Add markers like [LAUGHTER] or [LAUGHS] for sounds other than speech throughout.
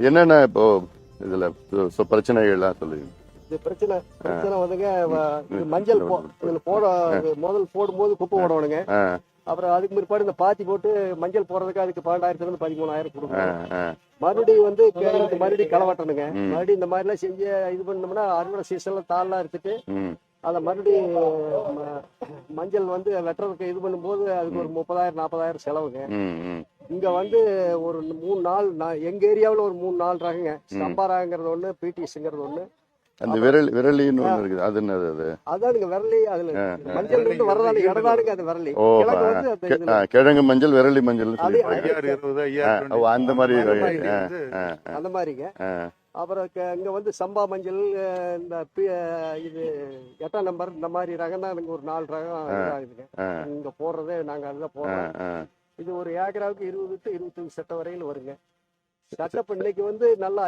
என்னென்ன இப்போ இதுல பிரச்சனைகள்லாம் சொல்லுங்க. இது பிரச்சனை பிரச்சனை வந்துங்க மஞ்சள் இதுல போட முதல் போடும்போது குப்பை போடணுங்க. அப்புறம் அதுக்கு பிற்பாடு இந்த பாத்தி போட்டு மஞ்சள் போடுறதுக்கு அதுக்கு பன்னெண்டாயிரத்துல இருந்து பதிமூணாயிரம் கொடுக்கணும். மறுபடியும் வந்து மறுபடியும் களை வெட்டணுங்க ம். மறுபடியும் இந்த மாதிரி எல்லாம் செஞ்சு இது பண்ணோம்னா அறுவடை சீசன்ல தாள்லாம் எடுத்துட்டு அதை மறுபடியும் மஞ்சள் வந்து வெட்டுறதுக்கு இது பண்ணும்போது அதுக்கு ஒரு முப்பதாயிரம் நாற்பதாயிரம் செலவுங்க. இங்க வந்து ஒரு மூணு நாள் நான் எங்க ஏரியாவுல ஒரு மூணு நாள் ரகங்க. சம்பாராங்கிறது ஒண்ணு பிடிஎஸ்ங்கிறது ஒண்ணு. அந்த விரல் விரலின்னு ஒண்ணு இருக்குது. அது என்னது அது? அதானுங்க விரலி. அதுல மஞ்சள் இருந்து வரதானு இடதானுங்க அது விரலி. ஓ கிழங்கு அந்த மஞ்சள் விரலி மஞ்சள் அந்த மாதிரி அந்த அந்த மாதிரிங்க. அப்புறம் இங்க வந்து சம்பா மஞ்சள் இந்த இது எட்டாம் நம்பர் இந்த மாதிரி ரகம் தான் ஒரு நாலு ரகம் இதாகுதுங்க. ஆ. இங்க போடுறதே நாங்க அதுதான் போடுறோம். இது ஒரு ஏக்கராவுக்கு இருபது டு இருபத்தஞ்சு சட்டை வரையில் வருங்க. சட்டை இப்ப இன்னைக்கு வந்து நல்லா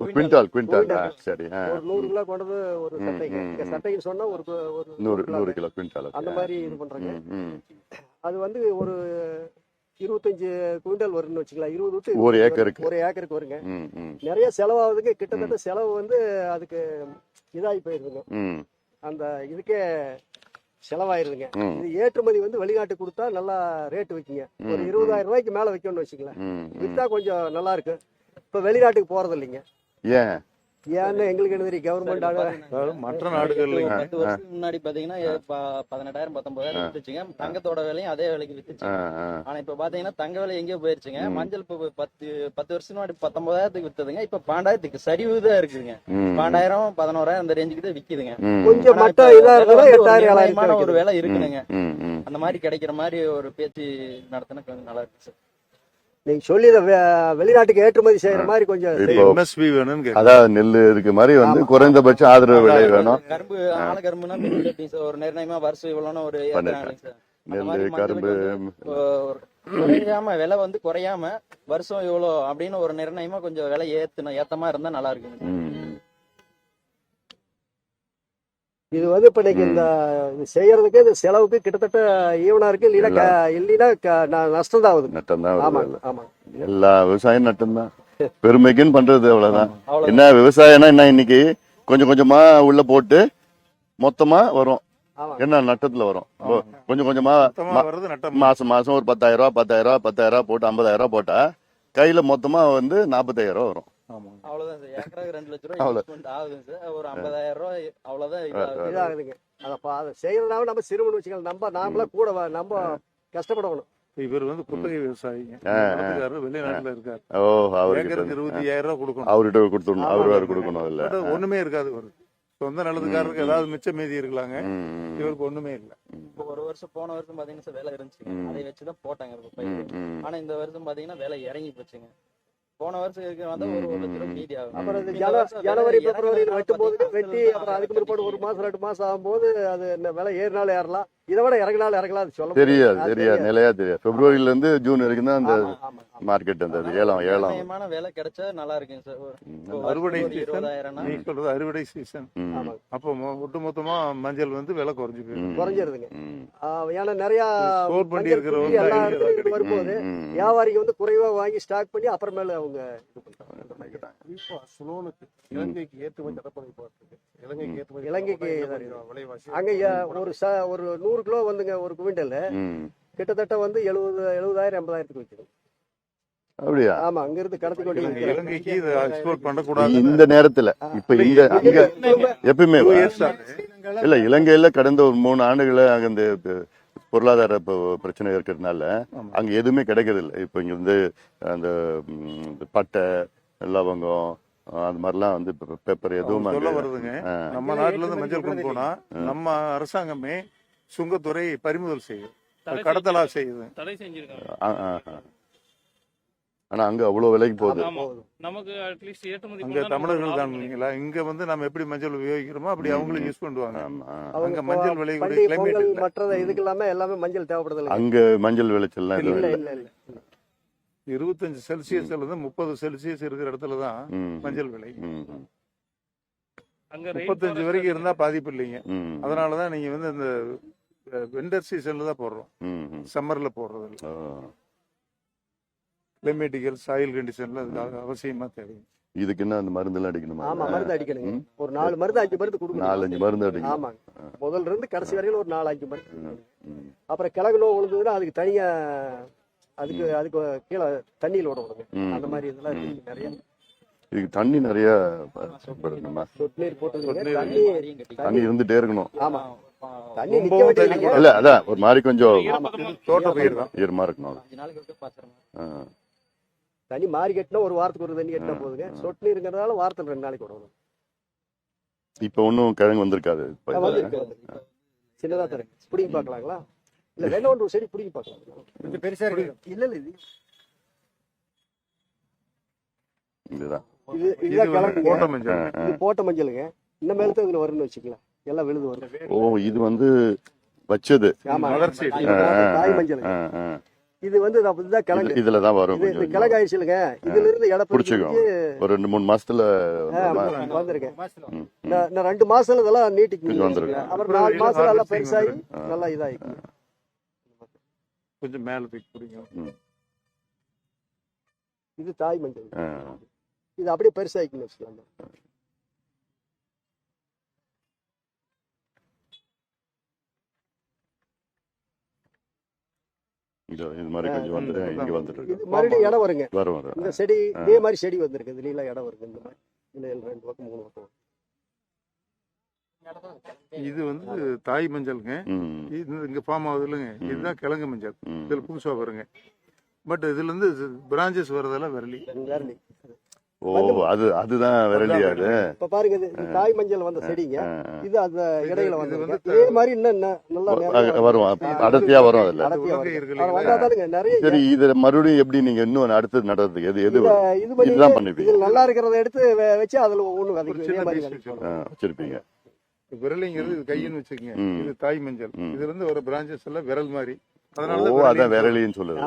குவிண்டால் குவிண்டால். சரி. ஒரு நூறு கிலோ கொண்டது ஒரு ம். சட்டைன்னு சொன்னா ஒரு நூறு கிலோ. நூறு கிலோ குவிண்டால் அந்த மாதிரி இது பண்றாங்க. அது வந்து ஒரு இருபத்தஞ்சு குவிண்டல் வரும்னு வச்சுக்கலாம். இருபது விட்டு ஒரு ஏக்கருக்கு. ஒரு ஏக்கருக்கு வருங்க. நிறைய செலவாகுதுங்க. கிட்டத்தட்ட செலவு வந்து அதுக்கு இதாகி போயிருதுங்க. அந்த இதுக்கே செலவாயிருதுங்க. இது ஏற்றுமதி வந்து வெளிநாட்டுக்கு கொடுத்தா நல்லா ரேட் வைக்குங்க. ஒரு இருபதாயிரம் ரூபாய்க்கு மேல வைக்கணும்னு வச்சுக்கலாம். வித்தா கொஞ்சம் நல்லா இருக்கு. இப்ப வெளிநாட்டுக்கு போறது இல்லைங்க ஏன்? ஏன்னு எங்களுக்கு என்ன தெரியும்? கவர்மெண்ட் அதாவது மற்ற நாடுகள்ல பத்து வருஷத்துக்கு முன்னாடி பாத்தீங்கன்னா பதினெட்டாயிரம் பத்தொன்பதாயிரம் வித்துச்சுங்க. தங்கத்தோட விலையும் அதே விலைக்கு வித்துச்சு. ஆ, ஆ. ஆனா இப்ப பாத்தீங்கன்னா தங்க விலை எங்கேயோ போயிருச்சுங்க. மஞ்சள் இப்ப பத்து பத்து வருஷம் முன்னாடி பத்தொன்பதாயிரத்துக்கு வித்ததுங்க. இப்ப பன்னெண்டாயிரத்துக்கு சரிவு தான் இருக்குதுங்க பன்னெண்டாயிரம் பதினோராயிரம் அந்த ரேஞ்சுக்கு தான் விக்குதுங்க. கொஞ்சம் ஆனா மட்ட இப்ப இதா விலை இருந்தாலும் வந்து ஒரு விலை இருக்குதுங்க. அந்த மாதிரி கிடைக்கிற மாதிரி ஒரு பேச்சு நடத்தினா கொஞ்சம் நல்லா இருக்கு சார். நீங்க சொல்லி வெளிநாட்டுக்கு ஏற்றுமதி செய்யற மாதிரி கொஞ்சம். எம்எஸ்பி அதாவது நெல் இருக்கு மாதிரி வந்து குறைந்தபட்ச ஆதரவு விலை வேணும். கரும்பு ஆன கரும்புனா ஒரு நிர்ணயமா வருஷம் இவ்வளோன்னு ஒரு நெல் மாதிரி கரும்பு குறையாம விலை வந்து குறையாம வருஷம் இவ்வளோ அப்படின்னு ஒரு நிர்ணயமா கொஞ்சம் விலை ஏத்தணும். ஏத்தமா இருந்தா நல்லா இருக்குங்க இது வந்து இப்ப இன்னைக்கு இந்த செய்யறதுக்கு இந்த செலவுக்கு கிட்டத்தட்ட ஈவனா இருக்கு. இல்லைன்னா க- இல்லைன்னா க- ந- நஷ்டம் தான் ஆகுது. நட்டம் தான் ஆமாங்க ஆமாங்க. எல்லா விவசாயம் நட்டம் தான். [LAUGHS] பெருமைக்குன்னு பண்றது அவ்வளவுதான். அவ்வளவு என்ன விவசாயம்னா என்ன இன்னைக்கு? கொஞ்சம் கொஞ்சமா உள்ள போட்டு மொத்தமா வரும். என்ன நட்டத்துல வரும்? கொஞ்சம் கொஞ்சமா மொத்தமா வர்றது நட்டம். மாசம் மாசம் ஒரு பத்தாயிரம் ரூபாய் பத்தாயிரம் ரூபாய் பத்தாயிரம் ரூபாய் போட்டு ஐம்பதாயிரம் ரூபாய் போட்டா கையில மொத்தமா வந்து நாற்பத்தாயிரம் ரூபாய் வரும். அவ்வளவுதான் சார். ரெண்டு லட்ச investment ஆகுதுங்க சார். ஒரு ஐம்பதாயிரம் ரூபாய் அவ்வளவுதான் இதாகுது. இதாகுதுங்க. அதை பா- அதை செய்யறதுனால நம்ம சிறுவன் வச்சுக்கலாம் நம்ம நாமளா கூட நம்ம கஷ்டப்படணும். இவர் வந்து குத்தகை விவசாயிங்க. வெளிநாட்டுல இருக்காரு. ஓ அவருக்கு இருபத்தி ஐயாயிரம் ரூபாய் கொடுக்கணும். அவர்கிட்ட கொடுத்துடணும். அவரு கொடுக்கணும் இல்ல ஒண்ணுமே இருக்காது இவருக்கு. சொந்த நிலத்துக்காரருக்கு ஏதாவது மிச்ச மீதி இருக்கலாங்க. இவருக்கு ஒண்ணுமே இல்ல. இப்போ ஒரு வருஷம் போன வருஷம் பாத்தீங்கன்னா சார் விலை இருந்துச்சுங்க. ம். அதை வச்சுதான் போட்டாங்க. ஆனா இந்த வருஷம் பாத்தீங்கன்னா விலை இறங்கி போச்சுங்க. போன வருஷம் வந்து ஒரு மீதி ஆகும் அப்புறம் ஜனவரி பிப்ரவரி வெட்டும் போது வெட்டி அப்புறம் அதுக்கு பிற்பாடு ஒரு மாசம் ரெண்டு மாசம் ஆகும்போது அது என்ன விலை ஏறினாலும் ஏறலாம். இதை விட இறங்கினாலும் இறங்கலாம் சொல்ல தெரியாது தெரியாது. நிலையா தெரியாது. பிப்ரவரியில இருந்து ஜூன் வரைக்கும் தான் அந்த. மார்க்கெட் அந்த ஏலம் ஏலம். விலை கிடைச்சா நல்லா இருக்குங்க சார். அறுவடை நீ சொல்றது அறுவடை சீசன். அப்போ ஒட்டுமொத்தமா மஞ்சள் வந்து விலை குறைஞ்சு போயிடும். குறைஞ்சிருதுங்க. ஏன்னா நிறைய ஸ்டோர் பண்ணி இருக்கிறவங்க எல்லா இடத்துலயும். வரும்போது. வியாபாரிங்க வந்து குறைவா வாங்கி ஸ்டாக் பண்ணி அப்புறமேல அவங்க இது பண்றாங்க இலங்கைக்கு ஏற்றுமதி தடப்படை போட்டிருக்கு இலங்கைக்கு அங்க ஏ- ஒரு ச ஒரு நூறு கிலோ வந்துங்க ஒரு குவிண்டல். கிட்டத்தட்ட வந்து எழுபது எழுபதாயிரம் எண்பதாயிரத்துக்கு விற்குது அப்படியா ஆமா அங்க இருந்து கடத்தி கொண்டு. இலங்கைக்கு எக்ஸ்போர்ட் பண்ணக்கூடாது இந்த நேரத்துல இப்ப இங்க அங்க எப்பயுமே? இல்ல இலங்கையில கடந்த ஒரு மூணு ஆண்டுகளா அங்க இந்த பொருளாதார பிரச்சனை இருக்கிறதுனால. அங்க எதுவுமே கிடைக்கிறது இல்ல இப்ப இங்க வந்து அந்த பட்டை லவங்கம் அந்த மாதிரிலாம் வந்து பெப்பர் எதுவும் சொல்ல அங்க- வருதுங்க. நம்ம நாட்டுல இருந்து மஞ்சள் கொண்டு போனா நம்ம அரசாங்கமே சுங்கத்துறை பறிமுதல் செய்யுது அது கடத்தலா செய்யுது. ஆனா அங்க அவ்வளவு விலைக்கு போகுது நமக்கு அட்லீஸ்ட் ஏற்றுமதி அங்க தமிழர்கள் தான். இல்லைங்களா இங்க வந்து நம்ம எப்படி மஞ்சள் உபயோகிக்கிறோமோ அப்படி அவங்களும் யூஸ் பண்ணுவாங்க. அவங்க அங்க மஞ்சள் பொங்கல் இல்ல. மற்றது இதுக்கு இல்லாம எல்லாமே மஞ்சள் தேவைப்படுது? அங்க மஞ்சள் இல்ல இல்லை இல்ல இல்ல இருபத்தஞ்சு செல்சியஸ்ல இருந்து முப்பது செல்சியஸ் இருக்கிற இடத்துல தான். மஞ்சள் விலை. முப்பத்தஞ்சு வரைக்கும் இருந்தா பாதிப்பு இல்லைங்க. அதனாலதான் நீங்க வந்து இந்த விண்டர் சீசன்ல தான் போடுறோம். சம்மர்ல போடுறது இல்ல. கிளைமேட்டிக்கல் சாயில் கண்டிஷன்ல அதுக்காக அவசியமா தேவை இதுக்கு என்ன அந்த மருந்து எல்லாம் அடிக்கணுமா? ஆமா மருந்து அடிக்கணுங்க. ம். ஒரு நாலு மருந்து அஞ்சு மருந்து கொடுக்கணும். நாலஞ்சு மருந்து அடிக்கணும். ஆமாங்க. முதல்ல இருந்து கடைசி வரையில ஒரு நாலு அஞ்சு மருந்து. அப்புறம் கிழங்கு நோய் விழுந்ததுன்னா அதுக்கு தனியா அதுக்கு அதுக்கு கீழே தண்ணியில் விடணுங்க ம். அந்த மாதிரி இதெல்லாம் நிறைய இதுக்கு தண்ணி நிறைய நீர் தண்ணி இருந்துட்டே இருக்கணும். ஆமா. இல்ல அதான் ஒரு மாதிரி கொஞ்சம் ஈரப்பதமா தோட்ட பயிர். தான் ஈரமா இருக்கணும். தண்ணி மாறி கட்டினா ஒரு வாரத்துக்கு ஒரு தண்ணி கட்டினா போதுங்க. சொட்டு நீருங்கிறதால வாரத்துல ரெண்டு நாளைக்கு விடணும் இப்ப ஒன்னும் கிழங்கு வந்திருக்காது. சின்னதா தரேன். பிடிங்கி பார்க்கலாங்களா? இல்ல வேணா ஒன்று செடி பிடிங்கி பார்க்கலாம் கொஞ்சம் பெருசா இருக்கு. இல்ல இல்ல இது இதுதான். இது போட்ட மஞ்சளுங்க. இந்த மேல தான் இதுல வரும்னு வச்சுக்கலாம் எல்லாம் விழுது வரும் ஓ இது வந்து வச்சது. தாய்- மஞ்சள். இது வந்து இது- இதுதான் கிழங்கு. இது- இதுலதான் வரும் இது கிழங்கு ஆயிடுச்சுலங்க இதுல இருந்து இடம் பிடிச்சிக்கும். ஒரு ரெண்டு மூணு மாசத்துல? வந்திருக்கேன் மாசத்துல இந்த ரெண்டு மாசத்துல இதெல்லாம் நீட்டிக்கு கொஞ்சம் வந்துருக்கு. அப்புறம் நாலு நல்லா harvesting பெருசாகி. நல்லா இதாயிருக்கு கொஞ்சம் மேல தூக்கி பிடிக்கும் இது தாய் மஞ்சள். இது அப்படியே பெருசாயிக்கணும் வச்சுக்கலாம் இது இது மாதிரி கொஞ்சம் வந்துட்டு இங்க வந்துட்டு இருக்கு. இது மறுபடியும் இடம் வருங்க. வரும் இந்த செடி இதே மாதிரி செடி வந்திருக்கு இதுல இடம் வருங்க இந்த மாதிரி. இதுல ரெண்டு பக்கம் மூணு பக்கம் இது வந்து தாய் மஞ்சளுங்க. இது இங்க ஃபார்ம் ஆகுது இல்லைங்க இதுதான் கிழங்கு மஞ்சள். இதுல புதுசா வருங்க. பட் இதுல இருந்து பிரான்ச்சஸ் வரதெல்லாம் வரலி. ஓ அது அதுதான் விரலி அது? இப்ப பாருங்க இது தாய் மஞ்சள் வந்த செடிங்க. இது அந்த இடையில வந்து இதே மாதிரி இன்னும் நல்லா வரும் அடர்த்தியா வரும் அதுல. நிறைய சரி இது. மறுபடியும் எப்படி நீங்க இன்னும் அடுத்து நடுறதுக்கு எது எது இதுதான் பண்ணுவீங்க. நல்லா இருக்கிறத எடுத்து வச்சு அதுல ஒண்ணு வச்சிருப்பீங்க. விரலிங்கிறது இது கையின்னு வச்சுக்கோங்க. இது தாய் மஞ்சள். இதுல இருந்து வர பிரான்ச்சஸ் எல்லாம் விரல் மாதிரி. அதனால அதான் விரலின்னு சொல்லுது.